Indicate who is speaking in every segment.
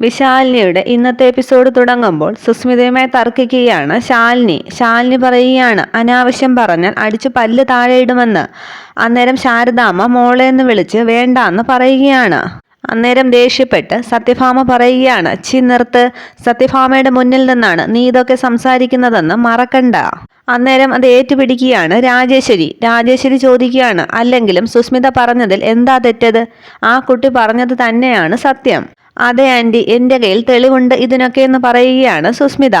Speaker 1: വിശാലിനിയുടെ ഇന്നത്തെ എപ്പിസോഡ് തുടങ്ങുമ്പോൾ സുസ്മിതയുമായി തർക്കിക്കുകയാണ് ശാലിനി. ശാലിനി പറയുകയാണ് അനാവശ്യം പറഞ്ഞാൽ അടിച്ചു പല്ല് താഴെയിടുമെന്ന് അന്നേരം ശാരദാമ്മ മോളെ എന്ന് വിളിച്ച് വേണ്ടാന്ന് പറയുകയാണ്. അന്നേരം ദേഷ്യപ്പെട്ട് സത്യഭാമ പറയുകയാണ് ചി നിർത്ത്. സത്യഭാമയുടെ മുന്നിൽ നിന്നാണ് നീ ഇതൊക്കെ സംസാരിക്കുന്നതെന്ന് മറക്കണ്ട അന്നേരം അത് ഏറ്റുപിടിക്കുകയാണ് രാജേശ്വരി. രാജേശ്വരി ചോദിക്കുകയാണ് അല്ലെങ്കിലും സുസ്മിത പറഞ്ഞതിൽ എന്താ തെറ്റത്? ആ കുട്ടി പറഞ്ഞത് തന്നെയാണ് സത്യം. അതെ ആന്റി. എന്റെ കയ്യിൽ തെളിവുണ്ട്. ഇതിനൊക്കെ എന്ന് പറയുകയാണ് സുസ്മിത.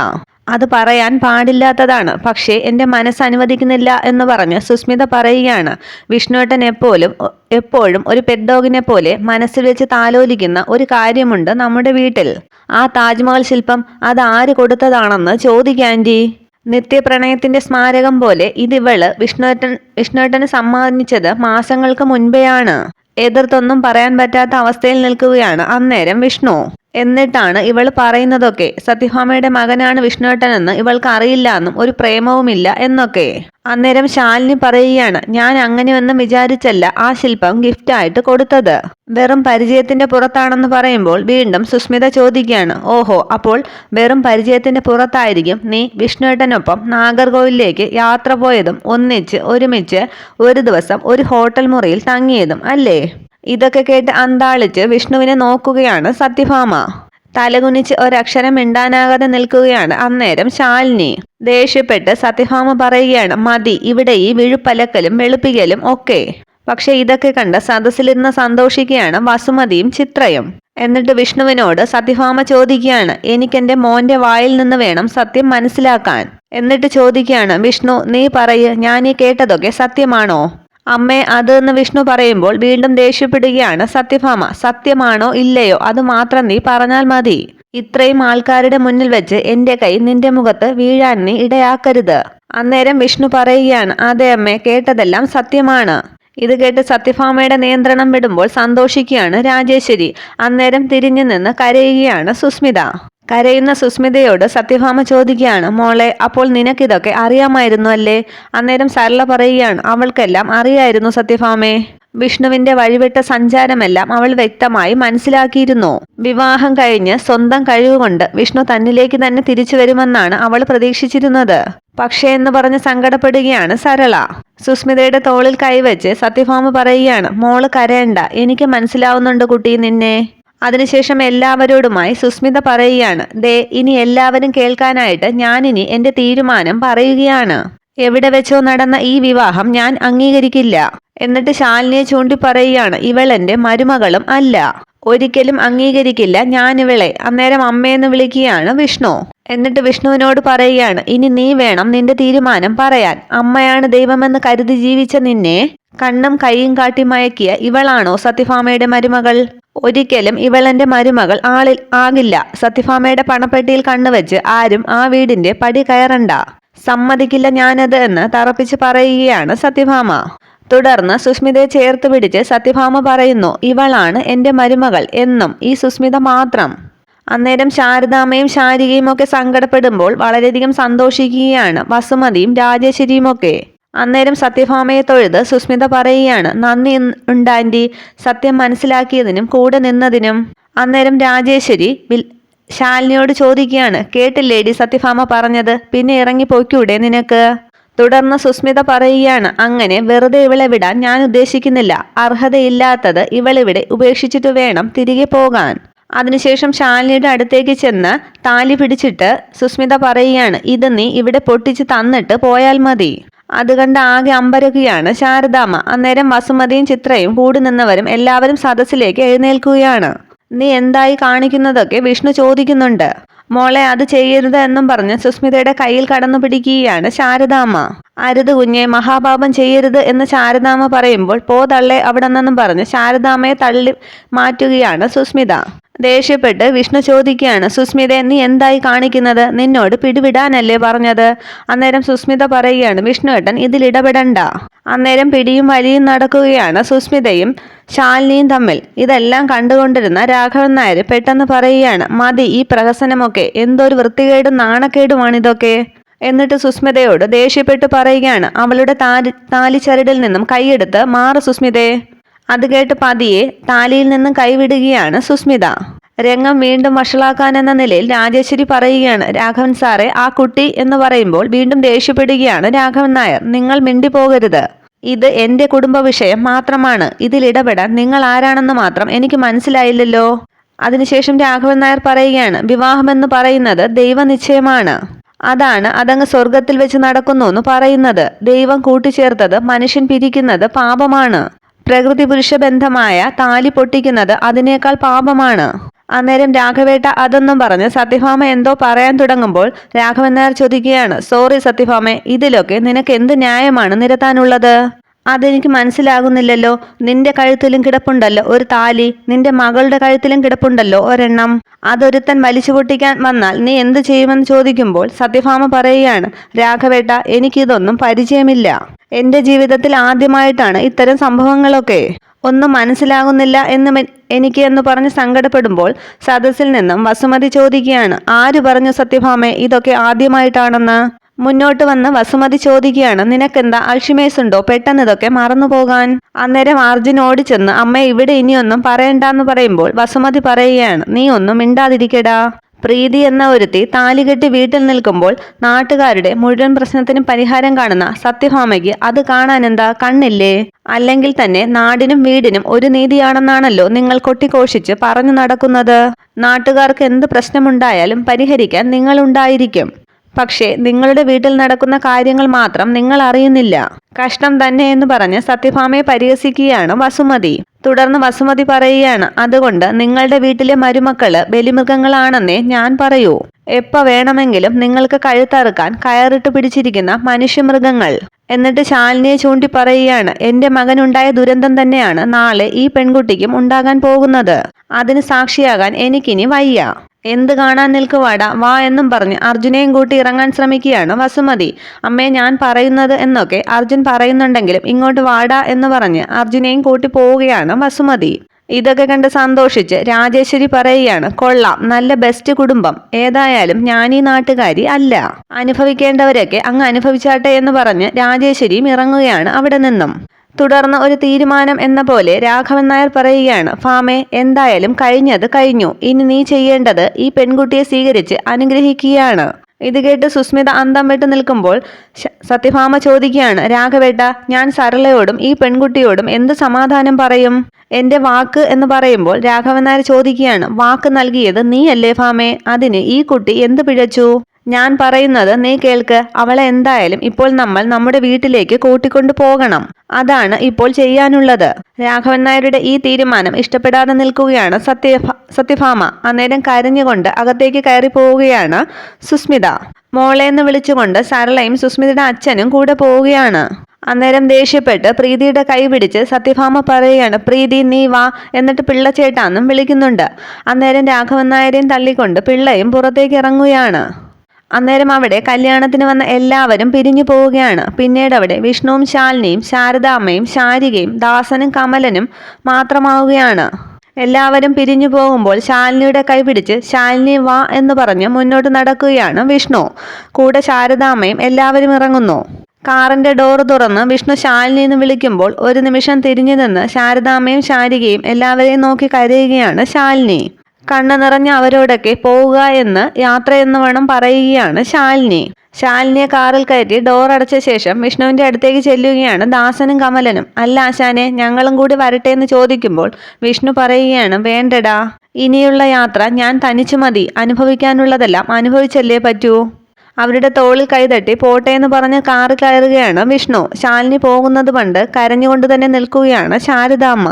Speaker 1: അത് പറയാൻ പാടില്ലാത്തതാണ്. പക്ഷേ എന്റെ മനസ്സ് അനുവദിക്കുന്നില്ല എന്ന് പറഞ്ഞ് സുസ്മിത പറയുകയാണ്. വിഷ്ണുവേട്ടൻ എപ്പോഴും എപ്പോഴും ഒരു പെഡോഗിനെ പോലെ മനസ്സിൽ വെച്ച് താലോലിക്കുന്ന ഒരു കാര്യമുണ്ട് നമ്മുടെ വീട്ടിൽ. ആ താജ്മഹൽ ശില്പം അത് ആര് കൊടുത്തതാണെന്ന് ചോദിക്കാന്റി നിത്യപ്രണയത്തിന്റെ സ്മാരകം പോലെ ഇതിവൾ വിഷ്ണുവേട്ടൻ വിഷ്ണുവേട്ടന് സമ്മാനിച്ചത് മാസങ്ങൾക്ക് മുൻപെയാണ്. എതിർത്തൊന്നും പറയാൻ പറ്റാത്ത അവസ്ഥയിൽ നിൽക്കുകയാണ് അന്നേരം വിഷ്ണു. എന്നിട്ടാണ് ഇവൾ പറയുന്നതൊക്കെ. സത്യഭാമയുടെ മകനാണ് വിഷ്ണുവേട്ടനെന്ന് ഇവൾക്ക് അറിയില്ല എന്നും ഒരു പ്രേമവുമില്ല എന്നൊക്കെ. അന്നേരം ശാലിനി പറയുകയാണ് ഞാൻ അങ്ങനെയൊന്നും വിചാരിച്ചല്ല ആ ശില്പം ഗിഫ്റ്റായിട്ട് കൊടുത്തത്. വെറും പരിചയത്തിന്റെ പുറത്താണെന്ന് പറയുമ്പോൾ വീണ്ടും സുസ്മിത ചോദിക്കുകയാണ് ഓഹോ അപ്പോൾ വെറും പരിചയത്തിന്റെ പുറത്തായിരിക്കും നീ വിഷ്ണുവേട്ടനൊപ്പം നാഗർകോവിലേക്ക് യാത്ര പോയതും ഒന്നിച്ച് ഒരുമിച്ച് ഒരു ദിവസം ഒരു ഹോട്ടൽ മുറിയിൽ തങ്ങിയതും അല്ലേ? ഇതൊക്കെ കേട്ട് അന്താളിച്ച് വിഷ്ണുവിനെ നോക്കുകയാണ് സത്യഭാമ. തലകുനിച്ച് ഒരക്ഷരം മിണ്ടാനാകാതെ നിൽക്കുകയാണ് അന്നേരം ശാലിനി. ദേഷ്യപ്പെട്ട് സത്യഭാമ പറയുകയാണ് മതി ഇവിടെ ഈ വിഴുപ്പലക്കലും വെളുപ്പിക്കലും ഒക്കെ. പക്ഷെ ഇതൊക്കെ കണ്ട് സദസ്സിലിരുന്ന് സന്തോഷിക്കുകയാണ് വസുമതിയും ചിത്രയും. എന്നിട്ട് വിഷ്ണുവിനോട് സത്യഭാമ ചോദിക്കുകയാണ് എനിക്കെന്റെ മോന്റെ വായിൽ നിന്ന് വേണം സത്യം മനസ്സിലാക്കാൻ. എന്നിട്ട് ചോദിക്കുകയാണ് വിഷ്ണു നീ പറയ് ഞാൻ ഈ കേട്ടതൊക്കെ സത്യമാണോ? അമ്മേ അത് എന്ന് വിഷ്ണു പറയുമ്പോൾ വീണ്ടും ദേഷ്യപ്പെടുകയാണ്. സത്യഭാമ സത്യമാണോ ഇല്ലയോ? അത് മാത്രം നീ പറഞ്ഞാൽ മതി. ഇത്രയും ആൾക്കാരുടെ മുന്നിൽ വെച്ച് എന്റെ കൈ നിന്റെ മുഖത്ത് വീഴാൻ നീ ഇടയാക്കരുത്. അന്നേരം വിഷ്ണു പറയുകയാണ് അതെ അമ്മേ കേട്ടതെല്ലാം സത്യമാണ് ഇത് കേട്ട് സത്യഭാമയുടെ നിയന്ത്രണം വിടുമ്പോൾ സന്തോഷിക്കുകയാണ് രാജേശ്വരി. അന്നേരം തിരിഞ്ഞു നിന്ന് കരയുകയാണ് സുസ്മിത. കരയുന്ന സുസ്മിതയോട് സത്യഭാമ ചോദിക്കുകയാണ് മോളെ അപ്പോൾ നിനക്കിതൊക്കെ അറിയാമായിരുന്നു അല്ലേ? അന്നേരം സരള പറയുകയാണ് അവൾക്കെല്ലാം അറിയായിരുന്നു സത്യഭാമേ. വിഷ്ണുവിന്റെ വഴിവിട്ട സഞ്ചാരമെല്ലാം അവൾ വ്യക്തമായി മനസ്സിലാക്കിയിരുന്നു. വിവാഹം കഴിഞ്ഞ് സ്വന്തം കഴിവുകൊണ്ട് വിഷ്ണു തന്നിലേക്ക് തന്നെ തിരിച്ചു വരുമെന്നാണ് അവൾ പ്രതീക്ഷിച്ചിരുന്നത്. പക്ഷേ എന്ന് പറഞ്ഞ് സങ്കടപ്പെടുകയാണ് സരള. സുസ്മിതയുടെ തോളിൽ കൈവച്ച് സത്യഭാമ പറയുകയാണ് മോൾ കരയണ്ട എനിക്ക് മനസ്സിലാവുന്നുണ്ട് കുട്ടി നിന്നെ. അതിനുശേഷം എല്ലാവരോടുമായി സുസ്മിത പറയുകയാണ് ദേ ഇനി എല്ലാവരും കേൾക്കാനായിട്ട് ഞാനിനി എന്റെ തീരുമാനം പറയുകയാണ്. എവിടെ വെച്ചോ നടന്ന ഈ വിവാഹം ഞാൻ അംഗീകരിക്കില്ല. എന്നിട്ട് ശാലിനിയെ ചൂണ്ടി പറയുകയാണ് ഇവൾ എന്റെ മരുമകളും അല്ല. ഒരിക്കലും അംഗീകരിക്കില്ല ഞാൻ ഇവളെ. അന്നേരം അമ്മയെന്ന് വിളിക്കുകയാണ് വിഷ്ണു. എന്നിട്ട് വിഷ്ണുവിനോട് പറയുകയാണ് ഇനി നീ വേണം നിന്റെ തീരുമാനം പറയാൻ. അമ്മയാണ് ദൈവമെന്ന് കരുതി ജീവിച്ച നിന്നെ കണ്ണും കൈയും കാട്ടി മയക്കിയ ഇവളാണോ സത്യഭാമയുടെ മരുമകൾ? ഒരിക്കലും ഇവളെന്റെ മരുമകൾ ആളിൽ ആകില്ല. സത്യഭാമയുടെ പണപ്പെട്ടിയിൽ കണ്ണുവെച്ച് ആരും ആ വീടിന്റെ പടി കയറണ്ട. സമ്മതിക്കില്ല ഞാനത് എന്ന് തറപ്പിച്ച് പറയുകയാണ് സത്യഭാമ തുടർന്ന് സുസ്മിതയെ ചേർത്ത് പിടിച്ച് സത്യഭാമ പറയുന്നു ഇവളാണ് എന്റെ മരുമകൾ എന്നും ഈ സുസ്മിത മാത്രം അന്നേരം ശാരദാമ്മയും ശാരികയും ഒക്കെ സങ്കടപ്പെടുമ്പോൾ വളരെയധികം സന്തോഷിക്കുകയാണ് വസുമതിയും രാജേശ്വരിയും ഒക്കെ. അന്നേരം സത്യഭാമയെ തൊഴുത് സുസ്മിത പറയുകയാണ് നന്ദി ഉണ്ടാന്റി സത്യം മനസ്സിലാക്കിയതിനും കൂടെ നിന്നതിനും അന്നേരം രാജേശ്വരി ശാലിനിയോട് ചോദിക്കുകയാണ് കേട്ടില്ലേടി സത്യഭാമ പറഞ്ഞത്? പിന്നെ ഇറങ്ങി പോയിക്കൂടെ നിനക്ക് തുടർന്ന് സുസ്മിത പറയുകയാണ് അങ്ങനെ വെറുതെ ഇവളെ വിടാൻ ഞാൻ ഉദ്ദേശിക്കുന്നില്ല. അർഹതയില്ലാത്തത് ഇവളിവിടെ ഉപേക്ഷിച്ചിട്ട് വേണം തിരികെ പോകാൻ അതിനുശേഷം ശാലിനിയുടെ അടുത്തേക്ക് ചെന്ന് താലി പിടിച്ചിട്ട് സുസ്മിത പറയുകയാണ് ഇത് നീ ഇവിടെ പൊട്ടിച്ച് തന്നിട്ട് പോയാൽ മതി. അത് കണ്ട് ആകെ അമ്പരക്കുകയാണ്. ശാരദാമ്മ അന്നേരം വസുമതിയും ചിത്രയും കൂടി നിന്നവരും എല്ലാവരും സദസ്സിലേക്ക് എഴുന്നേൽക്കുകയാണ്. നീ എന്തായി കാണിക്കുന്നതൊക്കെ വിഷ്ണു ചോദിക്കുന്നുണ്ട്. മോളെ അത് ചെയ്യരുത് എന്നും പറഞ്ഞ് സുസ്മിതയുടെ കയ്യിൽ കടന്നു പിടിക്കുകയാണ് ശാരദാമ്മ. അരുത് കുഞ്ഞെ മഹാപാപം ചെയ്യരുത് എന്ന് ശാരദാമ്മ പറയുമ്പോൾ പോ തള്ളെ അവിടെ നിന്നും പറഞ്ഞ് ശാരദാമ്മയെ തള്ളി മാറ്റുകയാണ് സുസ്മിത. ദേഷ്യപ്പെട്ട് വിഷ്ണു ചോദിക്കുകയാണ് സുസ്മിത നീ എന്തായി കാണിക്കുന്നത്? നിന്നോട് പിടിവിടാനല്ലേ പറഞ്ഞത്? അന്നേരം സുസ്മിത പറയുകയാണ് വിഷ്ണുവേട്ടൻ ഇതിൽ ഇടപെടണ്ട. അന്നേരം പിടിയും വലിയും നടക്കുകയാണ് സുസ്മിതയും ശാലിനിയും തമ്മിൽ. ഇതെല്ലാം കണ്ടുകൊണ്ടിരുന്ന രാഘവൻ നായർ പെട്ടെന്ന് പറയുകയാണ് മതി ഈ പ്രഹസനമൊക്കെ എന്തൊരു വൃത്തികേടും നാണക്കേടുമാണിതൊക്കെ. എന്നിട്ട് സുസ്മിതയോട് ദേഷ്യപ്പെട്ട് പറയുകയാണ് അവളുടെ താലി താലിച്ചരടിൽ നിന്നും കൈയെടുത്ത് മാറ് സുസ്മിതയെ അത് കേട്ട് പതിയെ താലിയിൽ നിന്നും കൈവിടുകയാണ് സുസ്മിത. രംഗം വീണ്ടും വഷളാക്കാൻ എന്ന നിലയിൽ രാജേശ്വരി പറയുകയാണ് രാഘവൻ സാറെ ആ കുട്ടി എന്ന് പറയുമ്പോൾ വീണ്ടും ദേഷ്യപ്പെടുകയാണ് രാഘവൻ നായർ. നിങ്ങൾ മിണ്ടിപ്പോകരുത്. ഇത് എന്റെ കുടുംബ വിഷയം മാത്രമാണ്. ഇതിൽ ഇടപെടാൻ നിങ്ങൾ ആരാണെന്ന് മാത്രം എനിക്ക് മനസ്സിലായില്ലല്ലോ. അതിനുശേഷം രാഘവൻ നായർ പറയുകയാണ് വിവാഹമെന്ന് പറയുന്നത് ദൈവനിശ്ചയമാണ്. അതാണ് അതങ്ങ് സ്വർഗത്തിൽ വെച്ച് നടക്കുന്നു എന്ന് പറയുന്നത്. ദൈവം കൂട്ടിച്ചേർത്തത് മനുഷ്യൻ പിരിക്കുന്നത് പാപമാണ്. പ്രകൃതി പുരുഷ ബന്ധമായ താലി പൊട്ടിക്കുന്നത് അതിനേക്കാൾ പാപമാണ്. അന്നേരം രാഘവേട്ട അതൊന്നും പറഞ്ഞ് സത്യഭാമ എന്തോ പറയാൻ തുടങ്ങുമ്പോൾ രാഘവൻ നായർ ചോദിക്കുകയാണ് സോറി സത്യഭാമ ഇതിലൊക്കെ നിനക്ക് എന്ത് ന്യായമാണ് നിരത്താനുള്ളത്? അതെനിക്ക് മനസ്സിലാകുന്നില്ലല്ലോ. നിന്റെ കഴുത്തിലും കിടപ്പുണ്ടല്ലോ. ഒരു താലി. നിന്റെ മകളുടെ കഴുത്തിലും കിടപ്പുണ്ടല്ലോ. ഒരെണ്ണം. അതൊരുത്തൻ വലിച്ചു പൊട്ടിക്കാൻ വന്നാൽ നീ എന്ത് ചെയ്യുമെന്ന് ചോദിക്കുമ്പോൾ സത്യഭാമ പറയുകയാണ് രാഘവേട്ട എനിക്കിതൊന്നും പരിചയമില്ല. എന്റെ ജീവിതത്തിൽ ആദ്യമായിട്ടാണ് ഇത്തരം സംഭവങ്ങളൊക്കെ. ഒന്നും മനസ്സിലാകുന്നില്ല എന്ന് എനിക്ക് എന്ന് പറഞ്ഞ് സങ്കടപ്പെടുമ്പോൾ സദസ്സിൽ നിന്നും വസുമതി ചോദിക്കുകയാണ് ആര് പറഞ്ഞു സത്യഭാമേ ഇതൊക്കെ ആദ്യമായിട്ടാണെന്ന്? മുന്നോട്ട് വന്ന് വസുമതി ചോദിക്കുകയാണ് നിനക്കെന്താ? അൾഷിമേസ് ഉണ്ടോ പെട്ടെന്ന് ഇതൊക്കെ മറന്നു പോകാൻ. അന്നേരം അർജുൻ ഓടിച്ചെന്ന് അമ്മ ഇവിടെ ഇനിയൊന്നും പറയണ്ടെന്ന് പറയുമ്പോൾ വസുമതി പറയുകയാണ് നീ ഒന്നും മിണ്ടാതിരിക്കടാ. പ്രീതി എന്ന ഒരുത്തി താലികെട്ടി വീട്ടിൽ നിൽക്കുമ്പോൾ നാട്ടുകാരുടെ മുഴുവൻ പ്രശ്നത്തിനും പരിഹാരം കാണുന്ന സത്യഭാമയ്ക്ക് അത് കാണാൻ എന്താ കണ്ണില്ലേ? അല്ലെങ്കിൽ തന്നെ നാടിനും വീടിനും ഒരു നീതിയാണെന്നാണല്ലോ നിങ്ങൾ കൊട്ടിഘോഷിച്ച് പറഞ്ഞു നടക്കുന്നത്. നാട്ടുകാർക്ക് എന്ത് പ്രശ്നമുണ്ടായാലും പരിഹരിക്കാൻ നിങ്ങളുണ്ടായിരിക്കും. പക്ഷേ നിങ്ങളുടെ വീട്ടിൽ നടക്കുന്ന കാര്യങ്ങൾ മാത്രം നിങ്ങൾ അറിയുന്നില്ല. കഷ്ടം തന്നെ എന്ന് പറഞ്ഞ് സത്യഭാമയെ പരിഹസിക്കുകയാണ് വസുമതി. തുടർന്ന് വസുമതി പറയുകയാണ് അതുകൊണ്ട് നിങ്ങളുടെ വീട്ടിലെ മരുമക്കൾ ബലിമൃഗങ്ങളാണെന്നേ ഞാൻ പറയൂ. എപ്പ വേണമെങ്കിലും നിങ്ങൾക്ക് കഴുത്തറുക്കാൻ കയറിട്ട് പിടിച്ചിരിക്കുന്ന മനുഷ്യമൃഗങ്ങൾ. എന്നിട്ട് ശാലിനിയെ ചൂണ്ടി പറയുകയാണ് എന്റെ മകനുണ്ടായ ദുരന്തം തന്നെയാണ് നാളെ ഈ പെൺകുട്ടിക്കും ഉണ്ടാകാൻ പോകുന്നത്. അതിന് സാക്ഷിയാകാൻ എനിക്കിനി വയ്യ. എന്ത് കാണാൻ നിൽക്കുവാടാ വാ എന്നും പറഞ്ഞ് അർജുനെയും കൂട്ടി ഇറങ്ങാൻ ശ്രമിക്കുകയാണ് വസുമതി. അമ്മേ ഞാൻ പറയുന്നത് എന്നൊക്കെ അർജുൻ പറയുന്നുണ്ടെങ്കിലും ഇങ്ങോട്ട് വാടാ എന്ന് പറഞ്ഞ് അർജുനെയും കൂട്ടി പോവുകയാണ് വസുമതി. ഇതൊക്കെ കണ്ട് സന്തോഷിച്ച് രാജേശ്വരി പറയുകയാണ് കൊള്ളാം നല്ല ബെസ്റ്റ് കുടുംബം. ഏതായാലും ഈ നാട്ടുകാരി അല്ല. അനുഭവിക്കേണ്ടവരൊക്കെ അങ്ങ് അനുഭവിച്ചാട്ടെ എന്ന് പറഞ്ഞ് രാജേശ്വരിയും ഇറങ്ങുകയാണ് അവിടെ നിന്നും. തുടർന്ന് ഒരു തീരുമാനം എന്ന പോലെ രാഘവൻ നായർ പറയുകയാണ് ഫാമെ എന്തായാലും കഴിഞ്ഞത് കഴിഞ്ഞു. ഇനി നീ ചെയ്യേണ്ടത് ഈ പെൺകുട്ടിയെ സ്വീകരിച്ച് അനുഗ്രഹിക്കുകയാണ്. ഇത് കേട്ട് സുസ്മിത അന്തം വിട്ട് നിൽക്കുമ്പോൾ സത്യഭാമ ചോദിക്കുകയാണ് രാഘവേട്ട ഞാൻ സരളയോടും ഈ പെൺകുട്ടിയോടും എന്ത് സമാധാനം പറയും? എന്റെ വാക്ക് എന്ന് പറയുമ്പോൾ രാഘവൻ നായർ ചോദിക്കുകയാണ് വാക്ക് നൽകിയത് നീയല്ലേ ഫാമേ? അതിന് ഈ കുട്ടി എന്ത് പിഴച്ചു? ഞാൻ പറയുന്നത് നീ കേൾക്ക്. അവളെ എന്തായാലും ഇപ്പോൾ നമ്മൾ നമ്മുടെ വീട്ടിലേക്ക് കൂട്ടിക്കൊണ്ടു പോകണം. അതാണ് ഇപ്പോൾ ചെയ്യാനുള്ളത്. രാഘവൻ നായരുടെ ഈ തീരുമാനം ഇഷ്ടപ്പെടാതെ നിൽക്കുകയാണ് സത്യ സത്യഭാമ. അന്നേരം കരഞ്ഞുകൊണ്ട് അകത്തേക്ക് കയറി പോവുകയാണ് സുസ്മിത. മോളെ എന്ന് വിളിച്ചുകൊണ്ട് സരളയും സുസ്മിതയുടെ അച്ഛനും കൂടെ പോവുകയാണ്. അന്നേരം ദേഷ്യപ്പെട്ട് പ്രീതിയുടെ കൈ പിടിച്ച് സത്യഭാമ പറയുകയാണ് പ്രീതി നീ വാ എന്നിട്ട് പിള്ളച്ചേട്ടാന്നും വിളിക്കുന്നുണ്ട്. അന്നേരം രാഘവൻ നായരെയും തള്ളിക്കൊണ്ട് പിള്ളയും പുറത്തേക്ക് ഇറങ്ങുകയാണ്. അന്നേരം അവിടെ കല്യാണത്തിന് വന്ന എല്ലാവരും പിരിഞ്ഞു പോവുകയാണ്. പിന്നീട് അവിടെ വിഷ്ണുവും ശാലിനിയും ശാരദാമ്മയും ശാരികയും ദാസനും കമലനും മാത്രമാവുകയാണ്. എല്ലാവരും പിരിഞ്ഞു പോകുമ്പോൾ ശാലിനിയുടെ കൈ പിടിച്ച് ശാലിനി വാ എന്ന് പറഞ്ഞ് മുന്നോട്ട് നടക്കുകയാണ് വിഷ്ണു. കൂടെ ശാരദാമ്മയും എല്ലാവരും ഇറങ്ങുന്നു. കാറിന്റെ ഡോർ തുറന്ന് വിഷ്ണു ശാലിനി എന്ന് വിളിക്കുമ്പോൾ ഒരു നിമിഷം തിരിഞ്ഞു നിന്ന് ശാരദാമ്മയും ശാരികയും എല്ലാവരെയും നോക്കി കരയുകയാണ് ശാലിനി. കണ്ണു നിറഞ്ഞ അവരോടൊക്കെ പോവുക എന്ന് യാത്ര എന്ന് വേണം പറയുകയാണ് ശാലിനി. ശാലിനിയെ കാറിൽ കയറ്റി ഡോർ അടച്ച ശേഷം വിഷ്ണുവിന്റെ അടുത്തേക്ക് ചെല്ലുകയാണ് ദാസനും കമലനും. അല്ല ആശാനെ ഞങ്ങളും കൂടി വരട്ടെ എന്ന് ചോദിക്കുമ്പോൾ വിഷ്ണു പറയുകയാണ് വേണ്ടടാ. ഇനിയുള്ള യാത്ര ഞാൻ തനിച്ചു മതി. അനുഭവിക്കാനുള്ളതെല്ലാം അനുഭവിച്ചല്ലേ പറ്റൂ. അവരുടെ തോളിൽ കൈതട്ടി പോട്ടെ എന്ന് പറഞ്ഞ് കാറിൽ കയറുകയാണ് വിഷ്ണു. ശാലിനി പോകുന്നത് കണ്ട് കരഞ്ഞുകൊണ്ട് തന്നെ നിൽക്കുകയാണ് ശാരദാമ്മ.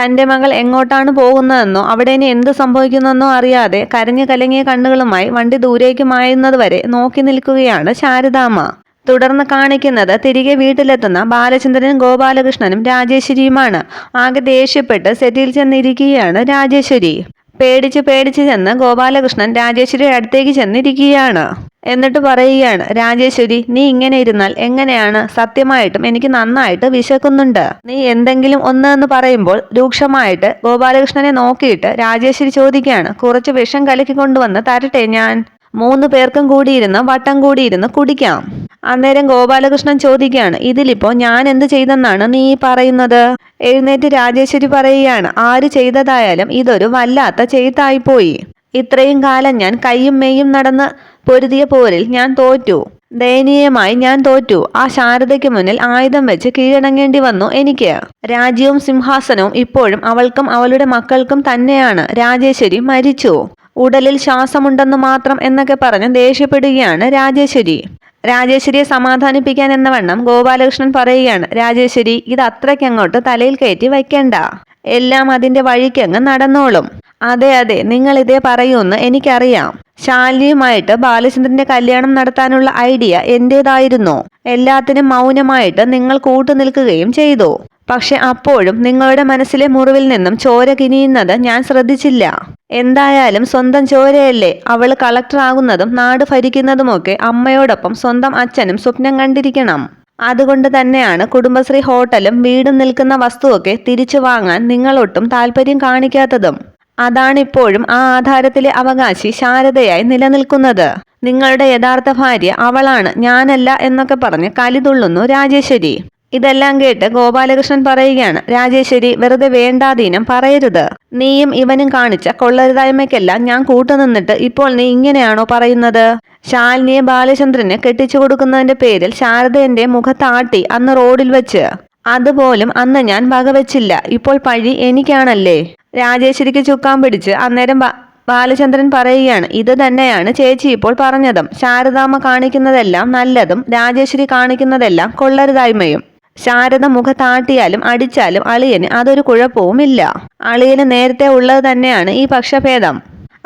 Speaker 1: തന്റെ മകൾ എങ്ങോട്ടാണ് പോകുന്നതെന്നോ അവിടെ ഇനി എന്ത് സംഭവിക്കുന്നെന്നോ അറിയാതെ കരഞ്ഞു കലങ്ങിയ കണ്ണുകളുമായി വണ്ടി ദൂരേക്ക് മായുന്നത് വരെ നോക്കി നിൽക്കുകയാണ് ശാരദാമ്മ. തുടർന്ന് കാണിക്കുന്നത് തിരികെ വീട്ടിലെത്തുന്ന ബാലചന്ദ്രനും ഗോപാലകൃഷ്ണനും രാജേശ്വരിയുമാണ്. ആകെ ദേഷ്യപ്പെട്ട് സെറ്റിൽ ചെന്നിരിക്കുകയാണ് രാജേശ്വരി. പേടിച്ച് പേടിച്ച് ചെന്ന് ഗോപാലകൃഷ്ണൻ രാജേശ്വരിയുടെ അടുത്തേക്ക് ചെന്നിരിക്കുകയാണ്. എന്നിട്ട് പറയുകയാണ് രാജേശ്വരി നീ ഇങ്ങനെ ഇരുന്നാൽ എങ്ങനെയാണ്? സത്യമായിട്ടും എനിക്ക് നന്നായിട്ട് വിശക്കുന്നുണ്ട്. നീ എന്തെങ്കിലും ഒന്ന് എന്ന് പറയുമ്പോൾ രൂക്ഷമായിട്ട് ഗോപാലകൃഷ്ണനെ നോക്കിയിട്ട് രാജേശ്വരി ചോദിക്കുകയാണ് കുറച്ച് വിഷം കലക്കി കൊണ്ടുവന്ന് തരട്ടെ ഞാൻ? മൂന്ന് പേർക്കും കൂടിയിരുന്ന് വട്ടം കൂടിയിരുന്ന് കുടിക്കാം. അന്നേരം ഗോപാലകൃഷ്ണൻ ചോദിക്കുകയാണ് ഇതിലിപ്പോ ഞാൻ എന്ത് ചെയ്തെന്നാണ് നീ പറയുന്നത്? എഴുന്നേറ്റ് രാജേശ്വരി പറയുകയാണ് ആര് ചെയ്തതായാലും ഇതൊരു വല്ലാത്ത ചെയ്തായിപ്പോയി ഇത്രയും കാലം ഞാൻ കയ്യും മെയ്യും നടന്ന് പൊരുതിയ പോരിൽ ഞാൻ തോറ്റു. ദയനീയമായി ഞാൻ തോറ്റു. ആ ശാരദയ്ക്ക് മുന്നിൽ ആയുധം വെച്ച് കീഴടങ്ങേണ്ടി വന്നു എനിക്ക്. രാജ്യവും സിംഹാസനവും ഇപ്പോഴും അവൾക്കും അവളുടെ മക്കൾക്കും തന്നെയാണ്. രാജേശ്വരി മരിച്ചു. ഉടലിൽ ശ്വാസമുണ്ടെന്ന് മാത്രം എന്നൊക്കെ പറഞ്ഞ് ദേഷ്യപ്പെടുകയാണ് രാജേശ്വരി. രാജേശ്വരിയെ സമാധാനിപ്പിക്കാൻ എന്ന വണ്ണം ഗോപാലകൃഷ്ണൻ പറയുകയാണ്. രാജേശ്വരി ഇത് അത്രയ്ക്കങ്ങോട്ട് തലയിൽ കയറ്റി വയ്ക്കണ്ട. എല്ലാം അതിന്റെ വഴിക്കങ്ങ് നടന്നോളും. അതെ അതെ നിങ്ങൾ ഇതേ പറയൂന്ന് എനിക്കറിയാം. ശാലിനിയുമായിട്ട് ബാലചന്ദ്രന്റെ കല്യാണം നടത്താനുള്ള ഐഡിയ എന്റേതായിരുന്നു. എല്ലാത്തിനും മൗനമായിട്ട് നിങ്ങൾ കൂട്ടുനിൽക്കുകയും ചെയ്തു. പക്ഷെ അപ്പോഴും നിങ്ങളുടെ മനസ്സിലെ മുറിവിൽ നിന്നും ചോര കിനിയുന്നത് ഞാൻ ശ്രദ്ധിച്ചില്ല. എന്തായാലും സ്വന്തം ചോരയല്ലേ അവൾ കളക്ടറാകുന്നതും നാട് ഭരിക്കുന്നതുമൊക്കെ അമ്മയോടൊപ്പം സ്വന്തം അച്ഛനും സ്വപ്നം കണ്ടിരിക്കണം. അതുകൊണ്ട് തന്നെയാണ് കുടുംബശ്രീ ഹോട്ടലും വീടും നിൽക്കുന്ന വസ്തുവൊക്കെ തിരിച്ചു വാങ്ങാൻ നിങ്ങളൊട്ടും താല്പര്യം കാണിക്കാത്തതും. അതാണിപ്പോഴും ആ ആധാരത്തിലെ അവകാശി ശാരദയായി നിലനിൽക്കുന്നത്. നിങ്ങളുടെ യഥാർത്ഥ ഭാര്യ അവളാണ് ഞാനല്ല എന്നൊക്കെ പറഞ്ഞ് കലിതുള്ളുന്നു രാജേശ്വരി. ഇതെല്ലാം കേട്ട് ഗോപാലകൃഷ്ണൻ പറയുകയാണ് രാജേശ്വരി വെറുതെ വേണ്ടാതീനം പറയരുത്. നീയും ഇവനും കാണിച്ച കൊള്ളരുതായ്മയ്ക്കെല്ലാം ഞാൻ കൂട്ടുനിന്നിട്ട് ഇപ്പോൾ നീ ഇങ്ങനെയാണോ പറയുന്നത്? ശാലിനിയെ ബാലചന്ദ്രനെ കെട്ടിച്ചു കൊടുക്കുന്നതിന്റെ പേരിൽ ശാരദന്റെ മുഖത്താട്ടി അന്ന് റോഡിൽ വെച്ച്. അതുപോലും അന്ന് ഞാൻ വകവെച്ചില്ല. ഇപ്പോൾ പഴി എനിക്കാണല്ലേ? രാജേശ്വരിക്ക് ചുക്കാൻ പിടിച്ച് അന്നേരം ബാലചന്ദ്രൻ പറയുകയാണ് ഇത് തന്നെയാണ് ചേച്ചി ഇപ്പോൾ പറഞ്ഞതും. ശാരദാമ്മ കാണിക്കുന്നതെല്ലാം നല്ലതും രാജേശ്വരി കാണിക്കുന്നതെല്ലാം കൊള്ളരുതായ്മയും. ശാരദ മുഖത്താട്ടിയാലും അടിച്ചാലും അളിയന് അതൊരു കുഴപ്പവുമില്ല. അളിയന് നേരത്തെ ഉള്ളത് തന്നെയാണ് ഈ പക്ഷഭേദം.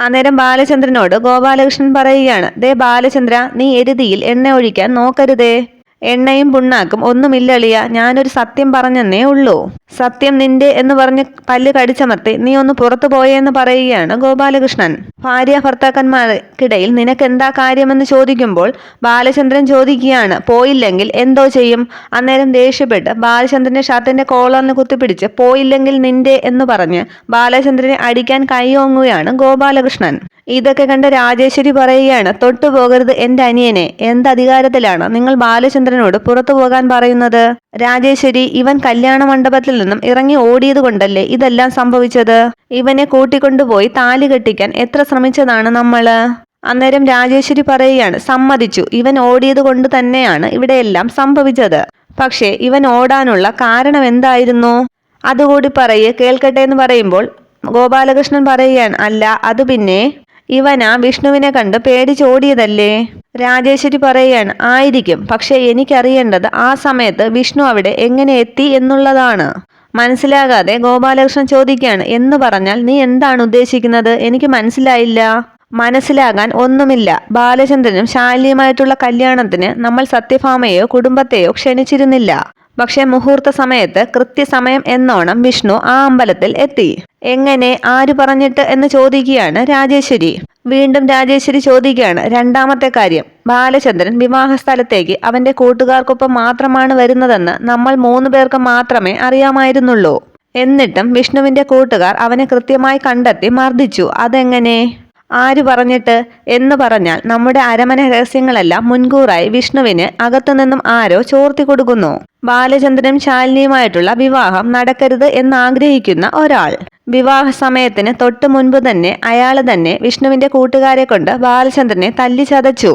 Speaker 1: അന്നേരം ബാലചന്ദ്രനോട് ഗോപാലകൃഷ്ണൻ പറയുകയാണ് ദേ ബാലചന്ദ്ര നീ എരുതിയിൽ എണ്ണ ഒഴിക്കാൻ നോക്കരുതേ. എണ്ണയും പുണ്ണാക്കും. ഒന്നുമില്ലളിയ ഞാനൊരു സത്യം പറഞ്ഞെന്നേ ഉള്ളൂ. സത്യം നിന്റെ എന്ന് പറഞ്ഞ് പല്ല് കടിച്ചമർത്തി നീ ഒന്ന് പുറത്തു പോയെന്ന് പറയുകയാണ് ഗോപാലകൃഷ്ണൻ. ഭാര്യ ഭർത്താക്കന്മാർക്കിടയിൽ നിനക്ക് എന്താ കാര്യമെന്ന് ചോദിക്കുമ്പോൾ ബാലചന്ദ്രൻ ചോദിക്കുകയാണ്. പോയില്ലെങ്കിൽ എന്തോ ചെയ്യും? അന്നേരം ദേഷ്യപ്പെട്ട് ബാലചന്ദ്രന്റെ ഷർട്ടിന്റെ കോളറിന് കുത്തിപ്പിടിച്ച് പോയില്ലെങ്കിൽ നിന്റെ എന്ന് പറഞ്ഞ് ബാലചന്ദ്രനെ അടിക്കാൻ കൈയോങ്ങുകയാണ് ഗോപാലകൃഷ്ണൻ. ഇതൊക്കെ കണ്ട രാജേശ്വരി പറയുകയാണ് തൊട്ടു പോകരുത് എന്റെ അനിയനെ. എന്ത് അധികാരത്തിലാണ്? നിങ്ങൾ ബാലചന്ദ്രനോട് പുറത്തു പോകാൻ പറയുന്നത്? രാജേശ്വരി ഇവൻ കല്യാണ മണ്ഡപത്തിൽ നിന്നും ഇറങ്ങി ഓടിയത് കൊണ്ടല്ലേ ഇതെല്ലാം സംഭവിച്ചത്? ഇവനെ കൂട്ടിക്കൊണ്ടുപോയി താലി കെട്ടിക്കാൻ എത്ര ശ്രമിച്ചതാണ് നമ്മൾ അന്നേരം രാജേശ്വരി പറയുകയാണ് സമ്മതിച്ചു. ഇവൻ ഓടിയത് കൊണ്ട് തന്നെയാണ് ഇവിടെയെല്ലാം സംഭവിച്ചത്. പക്ഷേ ഇവൻ ഓടാനുള്ള കാരണം എന്തായിരുന്നു? അതുകൂടി പറയേ കേൾക്കട്ടെ എന്ന് പറയുമ്പോൾ ഗോപാലകൃഷ്ണൻ പറയുകയാണ് അല്ല അത് പിന്നെ ഇവനാ വിഷ്ണുവിനെ കണ്ട് പേടിച്ചോടിയതല്ലേ രാജേശ്വരി പറയുകയാണ് ആയിരിക്കും. പക്ഷെ എനിക്കറിയേണ്ടത് ആ സമയത്ത് വിഷ്ണു അവിടെ എങ്ങനെ എത്തി എന്നുള്ളതാണ്. മനസ്സിലാകാതെ ഗോപാലകൃഷ്ണൻ ചോദിക്കുകയാണ് എന്ന് പറഞ്ഞാൽ നീ എന്താണ് ഉദ്ദേശിക്കുന്നത്? എനിക്ക് മനസ്സിലായില്ല. മനസ്സിലാകാൻ ഒന്നുമില്ല. ബാലചന്ദ്രനും ശാലിയുമായിട്ടുള്ള കല്യാണത്തിന് നമ്മൾ സത്യഭാമയോ കുടുംബത്തെയോ ക്ഷണിച്ചിരുന്നില്ല. പക്ഷെ മുഹൂർത്ത സമയത്ത് കൃത്യസമയം എന്നോണം വിഷ്ണു ആ അമ്പലത്തിൽ എത്തി. എങ്ങനെ? ആര് പറഞ്ഞിട്ട്? എന്ന് ചോദിക്കുകയാണ് രാജേശ്വരി. വീണ്ടും രാജേശ്വരി ചോദിക്കുകയാണ് രണ്ടാമത്തെ കാര്യം. ബാലചന്ദ്രൻ വിവാഹ സ്ഥലത്തേക്ക് അവന്റെ കൂട്ടുകാർക്കൊപ്പം മാത്രമാണ് വരുന്നതെന്ന് നമ്മൾ മൂന്ന് പേർക്ക് മാത്രമേ അറിയാമായിരുന്നുള്ളൂ. എന്നിട്ടും വിഷ്ണുവിന്റെ കൂട്ടുകാർ അവനെ കൃത്യമായി കണ്ടെത്തി മർദ്ദിച്ചു. അതെങ്ങനെ? ആര് പറഞ്ഞിട്ട് എന്ന് പറഞ്ഞാൽ നമ്മുടെ അരമന രഹസ്യങ്ങളെല്ലാം മുൻകൂറായി വിഷ്ണുവിന് അകത്തുനിന്നും ആരോ ചോർത്തി കൊടുക്കുന്നു. ബാലചന്ദ്രനും ശാലിനിയുമായിട്ടുള്ള വിവാഹം നടക്കരുത് എന്നാഗ്രഹിക്കുന്ന ഒരാൾ. വിവാഹ സമയത്തിന് തൊട്ടു മുൻപ് തന്നെ അയാൾ തന്നെ വിഷ്ണുവിന്റെ കൂട്ടുകാരെ കൊണ്ട് ബാലചന്ദ്രനെ തല്ലി ചതച്ചു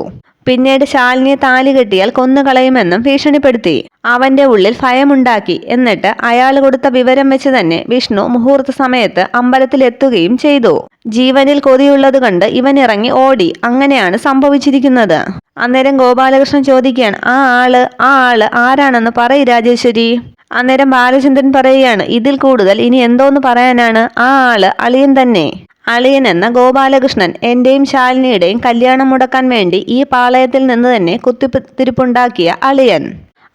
Speaker 1: പിന്നീട് ശാലിനിയെ താലി കെട്ടിയാൽ കൊന്നുകളയുമെന്നും ഭീഷണിപ്പെടുത്തി. അവന്റെ ഉള്ളിൽ ഭയമുണ്ടാക്കി. എന്നിട്ട് അയാൾ കൊടുത്ത വിവരം വെച്ച് തന്നെ വിഷ്ണു മുഹൂർത്ത സമയത്ത് അമ്പലത്തിലെത്തുകയും ചെയ്തു. ജീവനിൽ കൊതിയുള്ളത് കണ്ട് ഇവൻ ഇറങ്ങി ഓടി. അങ്ങനെയാണ് സംഭവിച്ചിരിക്കുന്നത്. അന്നേരം ഗോപാലകൃഷ്ണൻ ചോദിക്കുകയാണ് ആ ആൾ ആ ആൾ ആരാണെന്ന് പറയ് രാജേശ്വരി. അന്നേരം ബാലചന്ദ്രൻ പറയുകയാണ് ഇതിൽ കൂടുതൽ ഇനി എന്തോന്ന് പറയാനാണ്? ആ ആൾ അളിയൻ തന്നെ. അളിയൻ എന്ന ഗോപാലകൃഷ്ണൻ എന്റെയും ശാലിനിയുടെയും കല്യാണം മുടക്കാൻ വേണ്ടി ഈ പാളയത്തിൽ നിന്ന് തന്നെ കുത്തിത്തിരിപ്പുണ്ടാക്കിയ അളിയൻ.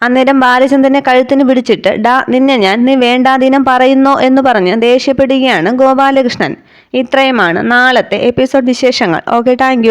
Speaker 1: അന്നേരം ബാലചന്ദ്രനെ കഴുത്തിന് പിടിച്ചിട്ട് ഡാ നിന്നെ ഞാൻ നീ വേണ്ടാതീനം പറയുന്നോ? എന്ന് പറഞ്ഞ് ദേഷ്യപ്പെടുകയാണ് ഗോപാലകൃഷ്ണൻ. ഇത്രയുമാണ് നാളത്തെ എപ്പിസോഡ് വിശേഷങ്ങൾ. Okay thank